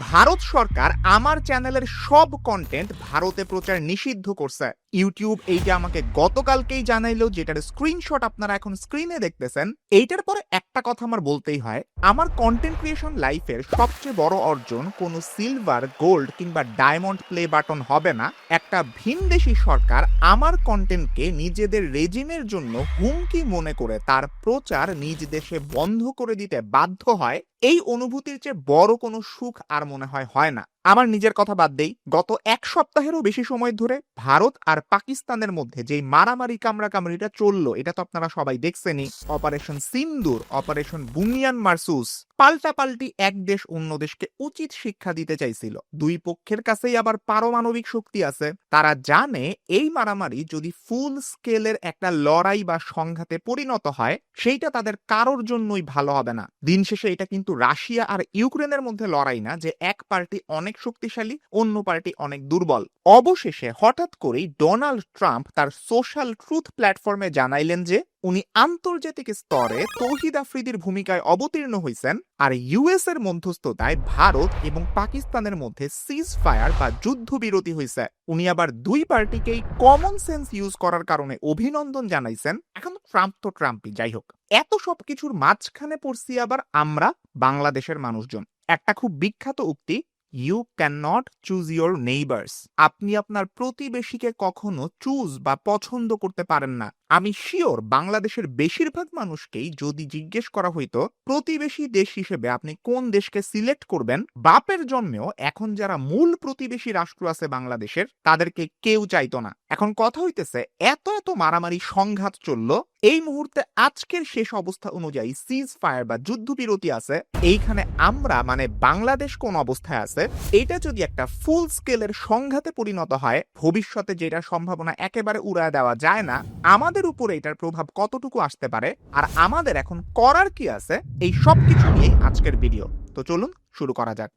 ভারত সরকার আমার চ্যানেলের সব কন্টেন্ট ভারতে প্রচার নিষিদ্ধ করছে। ইউটিউব এইটা আমাকে গতকালকেই জানাইলো, যেটার স্ক্রিনশট আপনারা এখন স্ক্রিনে দেখতেছেন। এইটার পরে একটা কথা আমার বলতেই হয়, আমার কন্টেন্ট ক্রিয়েশন লাইফের সবচেয়ে বড় অর্জন কোনো সিলভার গোল্ড কিংবা ডায়মন্ড প্লে বাটন হবে না। একটা ভিনদেশি সরকার আমার কন্টেন্টকে নিজেদের রেজিমের জন্য হুমকি মনে করে তার প্রচার নিজ দেশে বন্ধ করে দিতে বাধ্য হয়। এই অনুভূতির চেয়ে বড় কোনো সুখ আর মনে হয় হয় না। আমার নিজের কথা বাদ দেই, গত এক সপ্তাহেরও বেশি সময় ধরে ভারত আর পাকিস্তানের মধ্যে যেই মারামারি কামড়াকামড়িটা চলল, এটা তো আপনারা সবাই দেখছেনই অপারেশন সিন্দুর অপারেশন বুনিয়ান মার্সুস পাল্টাপাল্টি এক দেশ অন্য দেশকে উচিত শিক্ষা দিতে চাইছিল। দুই পক্ষের কাছেই আবার পারমাণবিক শক্তি আছে। তারা জানে এই মারামারি যদি ফুল স্কেলের একটা লড়াই বা সংঘাতে পরিণত হয়, সেইটা তাদের কারোর জন্যই ভালো হবে না। দিন শেষে এটা কিন্তু রাশিয়া আর ইউক্রেনের মধ্যে লড়াই না, যে এক পার্টি অনেক শক্তিশালী, অন্য পার্টি অনেক দুর্বল। অবশেষে হঠাৎ করেই ডোনাল্ড ট্রাম্প তার সোশ্যাল ট্রুথ প্ল্যাটফর্মে জানাইলেন যে, উনি আন্তর্জাতিক স্তরে তৌহিদ আফ্রিদির ভূমিকায় অবতীর্ণ হয়েছেন আর ইউএস এর মধ্যস্থতায় ভারত এবং পাকিস্তানের মধ্যে সিজ ফায়ার বা যুদ্ধবিরতি হয়েছে উনি আবার দুই পার্টিকেই কমন সেন্স ইউজ করার কারণে অভিনন্দন জানাইছেন। এখন ট্রাম্প তো ট্রাম্পই, যাই হোক। এত সবকিছুর মাঝখানে পড়ছি আবার আমরা, বাংলাদেশের মানুষজন। একটা খুব বিখ্যাত উক্তি you can not choose your neighbours আপনি আপনার প্রতিবেশীকে কখনো চুজ বা পছন্দ করতে পারেন না। আমি শিওর বাংলাদেশের বেশিরভাগ মানুষকেই যদি জিজ্ঞেস করা হইতো, প্রতিবেশী দেশ হিসেবে আপনি কোন দেশকে সিলেক্ট করবেন, বাপের জন্মেও এখন যারা মূল প্রতিবেশী রাষ্ট্র আছে বাংলাদেশের, তাদেরকে কেউ চাইতো না। এখন কথা হইতেছে, এত এত মারামারি সংঘাত চলল, এই মুহূর্তে আজকের শেষ অবস্থা অনুযায়ী সিজ ফায়ার বা যুদ্ধবিরতি আছে, এইখানে আমরা মানে বাংলাদেশ কোন অবস্থায় আছে, এটা যদি একটা ফুল স্কেলের সংঘাতে পরিণত হয়, ভবিষ্যতে যেটা সম্ভাবনা একেবারে উড়ায় দেওয়া যায় না, আমাদের উপরে এটার প্রভাব কতটুকু আসতে পারে? আর আমাদের এখন করার কি আছে? এই সব কিছু নিয়েই আজকের ভিডিও তো চলুন শুরু করা যাক।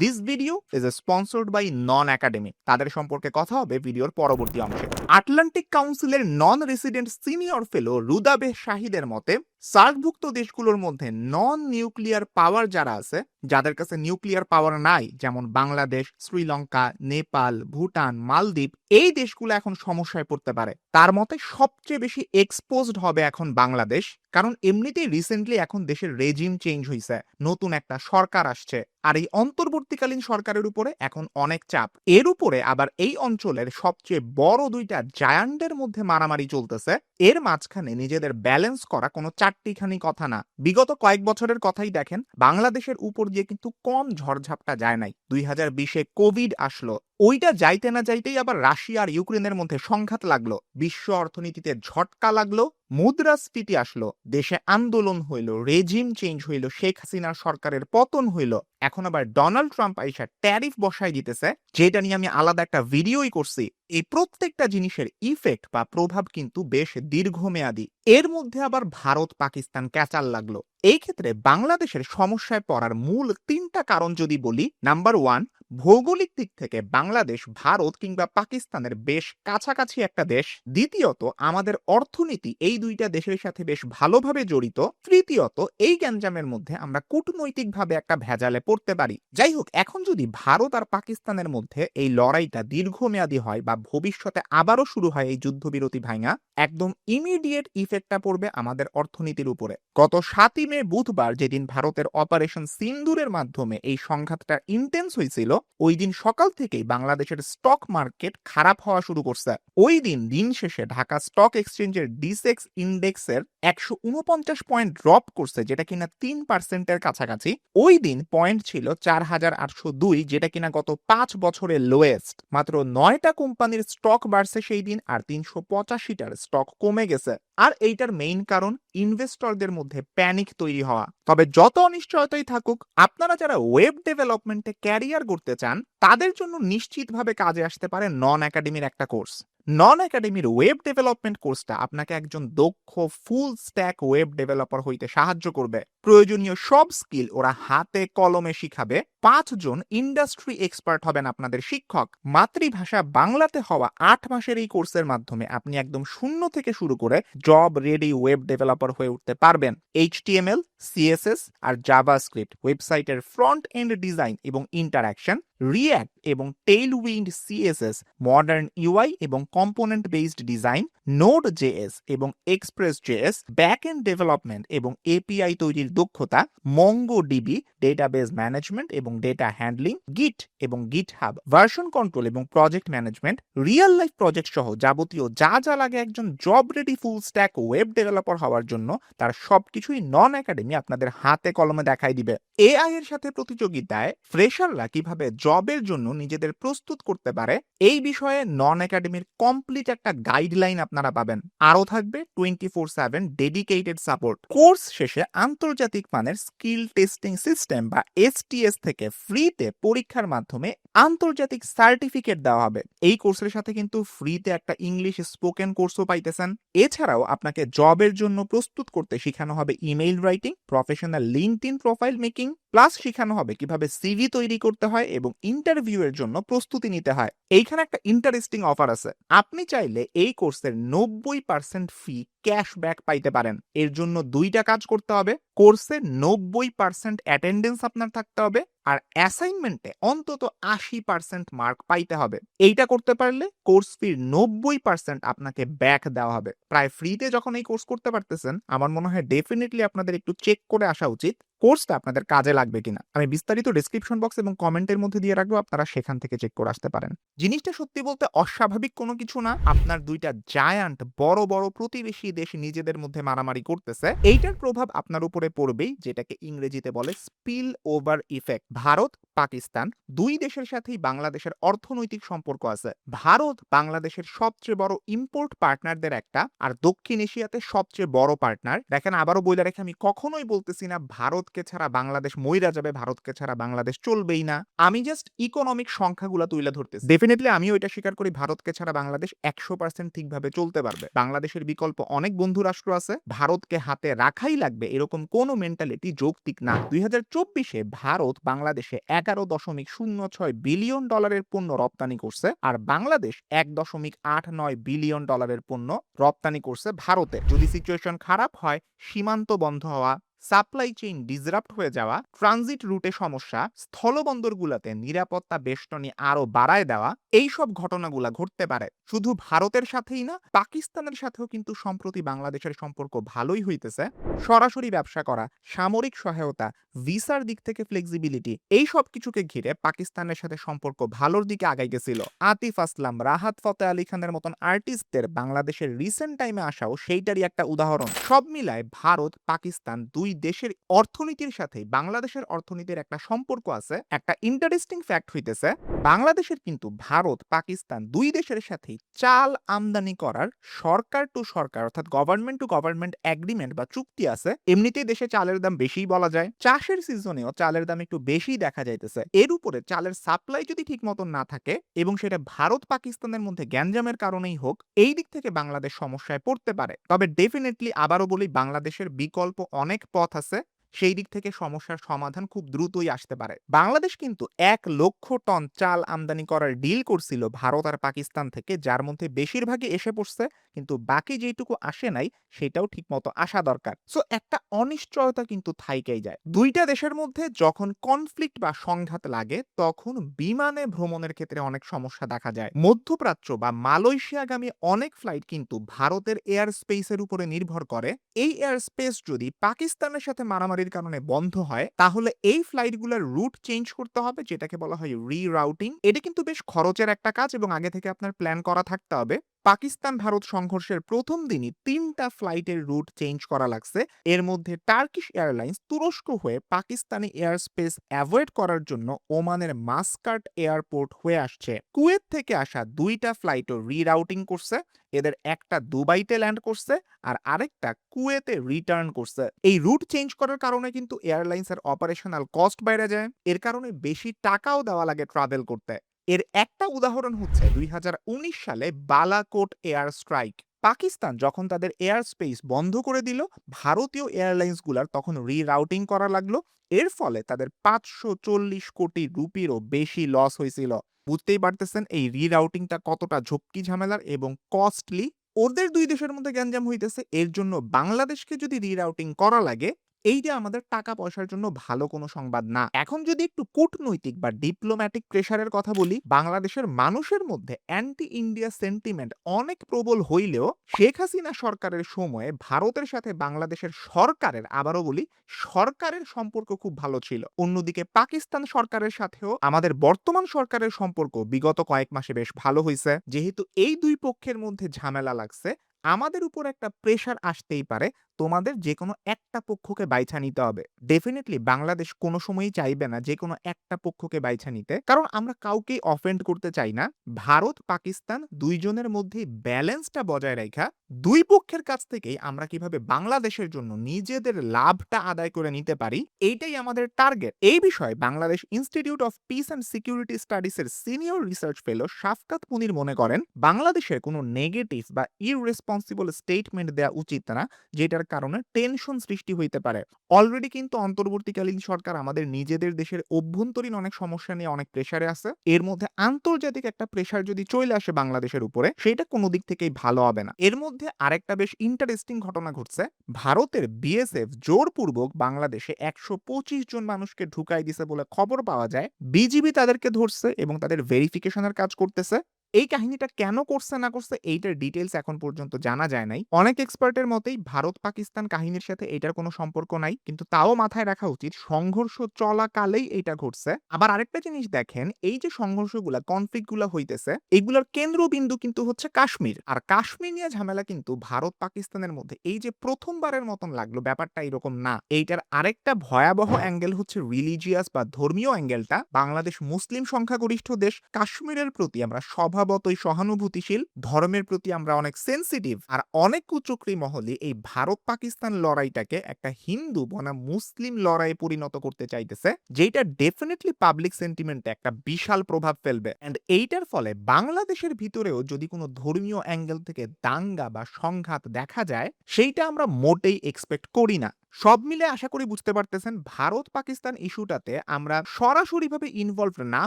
This video is sponsored by non academy তাদের সম্পর্কে কথা হবে ভিডিওর পরবর্তী অংশে। আটলান্টিক কাউন্সিলের নন রেসিডেন্ট সিনিয়র ফেলো রুদাবে শাহিদের মতে সার্কভুক্ত দেশগুলোর মধ্যে নন নিউক্লিয়ার পাওয়ার যারা আছে, যাদের কাছে নিউক্লিয়ার পাওয়ার নাই, যেমন বাংলাদেশ, শ্রীলঙ্কা, নেপাল, ভুটান, মালদ্বীপ, এই দেশগুলো এখন সমস্যায় পড়তে পারে। তার মতে সবচেয়ে বেশি এক্সপোজড হবে এখন বাংলাদেশ, কারণ এমনিতেই রিসেন্টলি এখন দেশের রেজিম চেঞ্জ হয়েছে নতুন একটা সরকার আসছে, আর এই অন্তর্বর্তীকালীন সরকারের উপরে এখন অনেক চাপ। এর উপরে আবার এই অঞ্চলের সবচেয়ে বড় দুইটা জায়ান্টের মধ্যে মারামারি চলতেছে, এর মাঝখানে নিজেদের ব্যালেন্স করা কোনো চারটিখানি কথা না। বিগত কয়েক বছরের কথাই দেখেন, বাংলাদেশের উপর দিয়ে কিন্তু কম ঝড়ঝাপটা যায় নাই। দুই হাজার বিশে কোভিড আসলো। ওইটা যাইতে না যাইতেই আবার রাশিয়া আর ইউক্রেনের মধ্যে সংঘাত লাগল। বিশ্ব অর্থনীতিতে ঝটকা লাগল, মুদ্রাস্ফীতি আসলো, দেশে আন্দোলন হইল, রেজিম চেঞ্জ হইল, শেখ হাসিনার সরকারের পতন হইল। এখন আবার ডোনাল্ড ট্রাম্প আইসা ট্যারিফ বসাই দিতেছে, যেটা নিয়ে আমি আলাদা একটা ভিডিওই করছি। এই প্রত্যেকটা জিনিসের ইফেক্ট বা প্রভাব কিন্তু বেশ দীর্ঘমেয়াদী। এর মধ্যে আবার ভারত, পাকিস্তান ক্যাচাল লাগল। এই ক্ষেত্রে বাংলাদেশের সমস্যায় পড়ার মূল তিনটা কারণ যদি বলি নাম্বার ওয়ান ভৌগোলিক দিক থেকে বাংলাদেশ, ভারত কিংবা পাকিস্তানের বেশ কাছাকাছি একটা দেশ। দ্বিতীয়ত, আমাদের অর্থনীতি এই দুইটা দেশের সাথে বেশ ভালোভাবে জড়িত। তৃতীয়ত, এই গ্যাঞ্জামের মধ্যে আমরা কূটনৈতিকভাবে একটা ভেজালে পড়তে পারি। যাই হোক এখন যদি ভারত আর পাকিস্তানের মধ্যে এই লড়াইটা দীর্ঘমেয়াদী হয় বা ভবিষ্যতে আবারও শুরু হয় এই যুদ্ধবিরতি ভাঙা, একদম ইমিডিয়েট ইফেক্টটা পড়বে আমাদের অর্থনীতির উপরে। গত সাতই মে বুধবার যেদিন ভারতের অপারেশন সিন্দুরের মাধ্যমে এই সংঘাতটা ইন্টেন্স হয়েছিল ওই দিন সকাল থেকেই বাংলাদেশের স্টক মার্কেট খারাপ হওয়া শুরু করছে। ওই দিন দিন শেষে ঢাকা স্টক এক্সচেঞ্জের ডিসেক্স ইন্ডেক্সের একশো উনপঞ্চাশ পয়েন্ট ড্রপ করছে, যেটা কিনা তিন পার্সেন্টের কাছাকাছি। ওই দিন পয়েন্ট ছিল চার হাজার আটশো দুই, যেটা কিনা গত পাঁচ বছরের লোয়েস্ট মাত্র নয়টা কোম্পানির স্টক বাড়ছে সেই দিন, আর তিনশো পঁচাশিটার স্টক কমে গেছে। আর এইটার মেইন কারণ ইনভেস্টরদের মধ্যে প্যানিক তৈরি হওয়া। তবে যত অনিশ্চয়তাই থাকুক, আপনারা যারা ওয়েব ডেভেলপমেন্টে ক্যারিয়ার করতে চান, তাদের জন্য নিশ্চিতভাবে কাজে আসতে পারে নন একাডেমির একটা কোর্স নন একাডেমির ওয়েব ডেভেলপমেন্ট কোর্সটা আপনাকে একজন দক্ষ ফুল স্ট্যাক ওয়েব ডেভেলপার হইতে সাহায্য করবে। প্রয়োজনীয় সব স্কিল ওরা হাতে কলমে শিখাবে। পাঁচজন ইন্ডাস্ট্রি এক্সপার্ট হবেন আপনাদের শিক্ষক। মাতৃভাষা বাংলাতে হওয়া আট মাসের এই কোর্সের মাধ্যমে আপনি একদম শূন্য থেকে শুরু করে জব রেডি ওয়েব ডেভেলপার হয়ে উঠতে পারবেন। এইচটিএমএল সিএসএস আর জাভা স্ক্রিপ্ট ওয়েবসাইটের ফ্রন্ট এন্ড ডিজাইন এবং ইন্টারাকশন রিয়্যাক্ট এবং Tailwind CSS modern UI এবং component based design Node JS এবং Express JS back end development এবং এপিআই তৈরির দক্ষতা মঙ্গো ডিবি ডেটাবেস ম্যানেজমেন্ট এবং ডেটা হ্যান্ডলিং গিট এবং গিট হাব ভার্সন কন্ট্রোল এবং project management real life project সহ যাবতীয় যা যা লাগে একজন job ready full stack web developer হওয়ার জন্য, তার সবকিছুই নন একাডেমি আপনাদের হাতে কলমে দেখাই দিবে। এআই এর সাথে প্রতিযোগিতায় ফ্রেশাররা কীভাবে জবের জন্য নিজেদের প্রস্তুত করতে পারে, এই বিষয়ে নন একাডেমির কমপ্লিট একটা গাইডলাইন আপনারা পাবেন। আরও থাকবে twenty four seven dedicated support course শেষে আন্তর্জাতিক মানের স্কিল টেস্টিং সিস্টেম বা এসটিএস থেকে ফ্রিতে পরীক্ষার মাধ্যমে আন্তর্জাতিক সার্টিফিকেট দেওয়া হবে। এই কোর্সের সাথে কিন্তু ফ্রিতে একটা ইংলিশ স্পোকেন কোর্সও পাইতেছেন। এছাড়াও আপনাকে জবের জন্য প্রস্তুত করতে শেখানো হবে email writing professional LinkedIn profile making plus শেখানো হবে কীভাবে সিভি তৈরি করতে হয় এবং ইন্টারভিউ এর জন্য প্রস্তুতি নিতে হয়। এইখানে একটা ইন্টারেস্টিং অফার আছে। আপনি চাইলে এই কোর্সের নব্বই পার্সেন্ট ফি ক্যাশব্যাক পাইতে পারেন। এর জন্য দুইটা কাজ করতে হবে। কোর্সে নব্বই পার্সেন্ট অ্যাটেন্ডেন্স আপনার থাকতে হবে আর অ্যাসাইনমেন্টে অন্তত আশি পার্সেন্ট মার্ক পাইতে হবে। এইটা করতে পারলে কোর্স ফির নব্বই পার্সেন্ট আপনাকে ব্যাক দেওয়া হবে। প্রায় ফ্রিতে যখন এই কোর্স করতে পারতেছেন, আমার মনে হয় ডেফিনেটলি আপনাদের একটু চেক করে আসা উচিত কোর্সটা আপনাদের কাজে লাগবে কিনা। আমি বিস্তারিত ডিসক্রিপশন বক্স এবং কমেন্টের মধ্যে দিয়ে রাখব, আপনারা সেখান থেকে চেক করে আসতে পারেন। জিনিসটা সত্যি বলতে অস্বাভাবিক কোনো কিছু না, আপনার দুইটা জায়ান্ট বড় বড় প্রতিবেশী দেশ নিজেদের মধ্যে মারামারি করতেছে, এইটার প্রভাব আপনার উপরে পড়বেই, যেটাকে ইংরেজিতে বলে spill over effect Bharat, Pakistan দুই দেশের সাথেই বাংলাদেশের অর্থনৈতিক সম্পর্ক আছে। ভারত বাংলাদেশের সবচেয়ে বড় ইম্পোর্ট পার্টনারদের একটা, আর দক্ষিণ এশিয়াতে সবচেয়ে বড় পার্টনার দেখেন, আবারও বইলে রেখে আমি কখনোই বলতেছি না, ভারতকে ছাড়া বাংলাদেশ মইরা যাবে, ভারতকে ছাড়া বাংলাদেশ চলবেই না। আমি জাস্ট ইকোনমিক সংখ্যাগুলো তুলে ধরতে ডেফিনেটলি আমিও এটা স্বীকার করি, ভারতকে ছাড়া বাংলাদেশ একশো পার্সেন্ট ঠিকভাবে চলতে পারবে। বাংলাদেশের বিকল্প অনেক বন্ধু রাষ্ট্র আছে। ভারতকে হাতে রাখাই লাগবে, এরকম কোনো মেন্টালিটি যৌক্তিক না। দুই হাজার চব্বিশে ভারত বাংলাদেশে এগারো দশমিক শূন্য ছয় বিলিয়ন ডলারের পণ্য রপ্তানি করছে আর বাংলাদেশ এক দশমিক আট নয় বিলিয়ন ডলারের পণ্য রপ্তানি করছে ভারতে। যদি সিচুয়েশন খারাপ হয়, সীমান্ত বন্ধ হওয়া সাপ্লাই চেইন ডিসরাপ্ট হয়ে যাওয়া ট্রানজিট রুটে সমস্যা, স্থলবন্দরগুলোতে নিরাপত্তা বেষ্টনী আরও বাড়ায় দেওয়া এই সব ঘটনাগুলা ঘটতে পারে। শুধু ভারতের সাথেই না, পাকিস্তানের সাথেও কিন্তু সম্প্রতি বাংলাদেশের সম্পর্ক ভালোই হইতেছে। সরাসরি ব্যবসা করা, সামরিক সহায়তা, ভিসার দিক থেকে ফ্লেক্সিবিলিটি এই সব কিছুকে ঘিরে পাকিস্তানের সাথে সম্পর্ক ভালোর দিকে আগাই গেছিল। আতিফ আসলাম, রাহাত ফতে আলী খানের মতন আর্টিস্টদের বাংলাদেশের রিসেন্ট টাইমে আসাও সেইটারই একটা উদাহরণ। সব মিলায় ভারত, পাকিস্তান দুই দেশের অর্থনীতির সাথে বাংলাদেশের অর্থনীতির একটা সম্পর্ক আছে, একটা ইন্টারেস্টিং ফ্যাক্ট হইতেছে, বাংলাদেশের কিন্তু ভারত, পাকিস্তান দুই দেশের সাথে চাল আমদানি করার সরকার টু সরকার অর্থাৎ গভর্নমেন্ট টু গভর্নমেন্ট এগ্রিমেন্ট বা চুক্তি আছে। এমনিতেই দেশে চালের দাম বেশি বলা যায়। চাষের সিজনেও চালের দাম একটু বেশি দেখা যাইতেছে। এর উপরে চালের সাপ্লাই যদি ঠিক মতন না থাকে এবং সেটা ভারত, পাকিস্তানের মধ্যে গ্যাঞ্জামের কারণেই হোক, এই দিক থেকে বাংলাদেশ সমস্যায় পড়তে পারে। তবে ডেফিনেটলি আবারও বলি, বাংলাদেশের বিকল্প অনেক পথ আছে। সেই দিক থেকে সমস্যার সমাধান খুব দ্রুতই আসতে পারে। বাংলাদেশ কিন্তু এক লক্ষ টন চাল আমদানি করার ডিল করছিল ভারত আর পাকিস্তান থেকে, যার মধ্যে বেশিরভাগই এসে পড়ছে, কিন্তু বাকি যেটুকু আসে নাই, সেটাও ঠিকমতো আসা দরকার। সো একটা অনিশ্চয়তা কিন্তু থাইকেই যায়। দুইটা দেশের মধ্যে যখন কনফ্লিক্ট বা সংঘাত লাগে, তখন বিমানে ভ্রমণের ক্ষেত্রে অনেক সমস্যা দেখা যায়। মধ্যপ্রাচ্য বা মালয়েশিয়াগামী অনেক ফ্লাইট কিন্তু ভারতের এয়ার স্পেসের উপরে নির্ভর করে। এই এয়ার স্পেস যদি পাকিস্তানের সাথে মারামারির কারণে বন্ধ হয়, তাহলে এই ফ্লাইটগুলোর রুট চেঞ্জ করতে হবে, যেটাকে বলা হয় রি রাউটিং এটা কিন্তু বেশ খরচের একটা কাজ এবং আগে থেকে আপনার প্ল্যান করা থাকতে হবে। পাকিস্তান ভারত সংঘর্ষের প্রথম দিনই তিনটা ফ্লাইটের রুট চেঞ্জ করা লাগছে। এর মধ্যে টার্কিশ এয়ারলাইন্স তুরস্ক হয়ে পাকিস্তানি এয়ার স্পেস অ্যাভয়েড করার জন্য ওমানের মাস্কাট এয়ারপোর্ট হয়ে আসছে। কুয়েত থেকে আসা দুইটা ফ্লাইটও রিরাউটিং করছে। এদের একটা দুবাইতে ল্যান্ড করছে আর আরেকটা কুয়েতে রিটার্ন করছে। এই রুট চেঞ্জ করার কারণে কিন্তু এয়ারলাইন্সের অপারেশনাল কস্ট বাইরে যায়। এর কারণে বেশি টাকাও দেওয়া লাগে ট্রাভেল করতে। এর একটা উদাহরণ হচ্ছে দুই হাজার উনিশ সালে বালাকোট এয়ার স্ট্রাইক। পাকিস্তান যখন তাদের এয়ার স্পেস বন্ধ করে দিল, ভারতীয় এয়ারলাইন্সগুলার তখন রিরাউটিং করা লাগল। এর ফলে তাদের পাঁচশো চল্লিশ কোটি রুপিরও বেশি লস হয়েছিল। বুঝতেই পারতেছেন এই রিরাউটিংটা কতটা ঝক্কি ঝামেলার এবং কস্টলি ওদের দুই দেশের মধ্যে গ্যাঞ্জাম হইতেছে, এর জন্য বাংলাদেশকে যদি রিরাউটিং করা লাগে এইটা আমাদের টাকা পয়সার জন্য ভালো কোনো সংবাদ না, এখন যদি একটু কূটনৈতিক বা ডিপ্লোম্যাটিক প্রেশারের কথা বলি, বাংলাদেশের মানুষের মধ্যে অ্যান্টি ইন্ডিয়া সেন্টিমেন্ট অনেক প্রবল হইলেও শেখ হাসিনা সরকারের সময়ে ভারতের সাথে বাংলাদেশের সরকারের, আবারও বলি, সরকারের সম্পর্ক খুব ভালো ছিল। অন্যদিকে পাকিস্তান সরকারের সাথেও আমাদের বর্তমান সরকারের সম্পর্ক বিগত কয়েক মাসে বেশ ভালো হয়েছে যেহেতু এই দুই পক্ষের মধ্যে ঝামেলা লাগছে, আমাদের উপর একটা প্রেশার আসতেই পারে তোমাদের যে কোনো একটা পক্ষকে বাইছা নিতে হবে। ডেফিনেটলি বাংলাদেশ কোনো সময়ই চাইবে না যে কোনো একটা পক্ষকে বাইছা নিতে। কারণ আমরা কাউকেই অফেন্ড করতে চাই না। ভারত, পাকিস্তান দুইজনের মধ্যে ব্যালেন্সটা বজায় রাখা দুই পক্ষের কাছ থেকেই আমরা কীভাবে বাংলাদেশের জন্য নিজেদের লাভটা আদায় করে নিতে পারি, এইটাই আমাদের টার্গেট এই বিষয়ে Bangladesh institute of peace and security স্টাডিজের senior research fellow Shafqat Munir মনে করেন, বাংলাদেশের কোনো নেগেটিভ বা ইররেসপন্সিবল স্টেটমেন্ট দেওয়া উচিত না, যেটার কারণে টেনশন সৃষ্টি হইতে পারে। অলরেডি কিন্তু অন্তর্বর্তীকালীন সরকার আমাদের নিজেদের দেশের অভ্যন্তরীণ অনেক সমস্যা নিয়ে অনেক প্রেসারে আছে। এর মধ্যে আন্তর্জাতিক একটা প্রেসার যদি চলে আসে বাংলাদেশের উপরে, সেটা কোনো দিক থেকেই ভালো হবে না। এর মধ্যে আরেকটা বেশ ইন্টারেস্টিং ঘটনা ঘটছে। ভারতের বিএসএফ জোরপূর্বক বাংলাদেশে একশো পঁচিশ জন মানুষকে ঢুকাই দিছে বলে খবর পাওয়া যায়। বিজিবি তাদেরকে ধরছে এবং তাদের ভেরিফিকেশনের কাজ করতেছে। এই কাহিনীটা কেন করছে, না করছে, এইটার ডিটেলস এখন পর্যন্ত জানা যায় নাই। অনেক এক্সপার্টের মতেই ভারত পাকিস্তান কাহিনীর সাথে এটার কোনো সম্পর্ক নাই, কিন্তু তাও মাথায় রাখা উচিত সংঘর্ষ চলাকালেই এটা ঘটছে। আবার আরেকটা জিনিস দেখেন, এই যে সংঘর্ষগুলা কনফ্লিক্টগুলা হইতেছে, এগুলোর কেন্দ্রবিন্দু কিন্তু হচ্ছে কাশ্মীর। আর কাশ্মীর নিয়ে ঝামেলা কিন্তু ভারত পাকিস্তানের মধ্যে। এই যে প্রথমবারের মতন লাগল ব্যাপারটা এরকম না। এইটার আরেকটা ভয়াবহ অ্যাঙ্গেল হচ্ছে রিলিজিয়াস বা ধর্মীয় অ্যাঙ্গেলটা বাংলাদেশ মুসলিম সংখ্যাগরিষ্ঠ দেশ, কাশ্মীরের প্রতি আমরা স্বভাবতই সহানুভূতিশীল, ধর্মের প্রতি আমরা অনেক সেন্সিটিভ আর অনেক কুচক্রী মহলে এই ভারত পাকিস্তান লড়াইটাকে একটা হিন্দু বনাম মুসলিম লড়াইয়ে পরিণত করতে চাইতেছে যেটা ডেফিনেটলি পাবলিক সেন্টিমেন্টে একটা বিশাল প্রভাব ফেলবে। এন্ড এইটার ফলে বাংলাদেশের ভিতরেও যদি কোনো ধর্মীয় অ্যাঙ্গেল থেকে দাঙ্গা বা সংঘাত দেখা যায়, সেইটা আমরা মোটেই এক্সপেক্ট করি না। সব মিলে আশা করি বুঝতে পারতেছেন, ভারত পাকিস্তান ইস্যুটাতে আমরা সরাসরিভাবে ইনভলভ না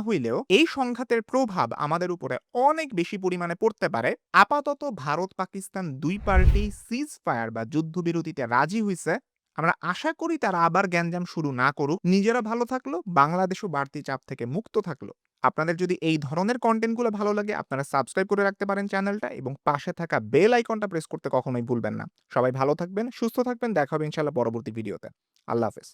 হইলেও এই সংঘাতের প্রভাব আমাদের উপরে অনেক বেশি পরিমাণে পড়তে পারে। আপাতত ভারত পাকিস্তান দুই পার্টি সিজ ফায়ার বা যুদ্ধবিরতিতে রাজি হইছে। আমরা আশা করি তারা আবার গ্যাঞ্জাম শুরু না করুক। নিজেরা ভালো থাকল, বাংলাদেশও বাড়তি চাপ থেকে মুক্ত থাকল। আপনাদের যদি এই ধরনের কন্টেন্টগুলো ভালো লাগে, আপনারা সাবস্ক্রাইব করে রাখতে পারেন চ্যানেলটা এবং পাশে থাকা বেল আইকনটা প্রেস করতে কখনোই ভুলবেন না। সবাই ভালো থাকবেন, সুস্থ থাকবেন, দেখা হবে ইনশাল্লাহ পরবর্তী ভিডিওতে আল্লাহ হাফেজ।